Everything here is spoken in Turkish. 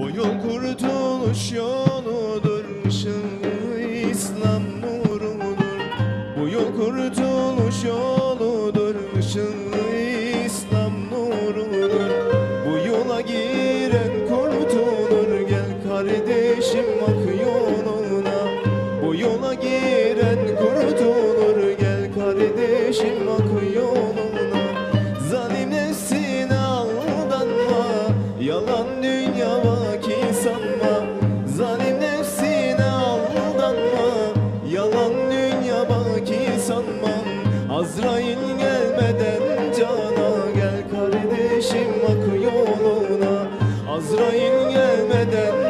Bu yol kurtuluş yoludur ışığı İslam nurudur. Bu yol kurtuluş yoludur ışığı İslam nurudur. Bu yola giren kurtulur gel kardeşim ak yoluna Yalan dünya vaki sanma Zalim nefsine aldanma. Yalan dünya vaki sanma Azrail gelmeden cana Gel kardeşim ak yoluna. Azrail gelmeden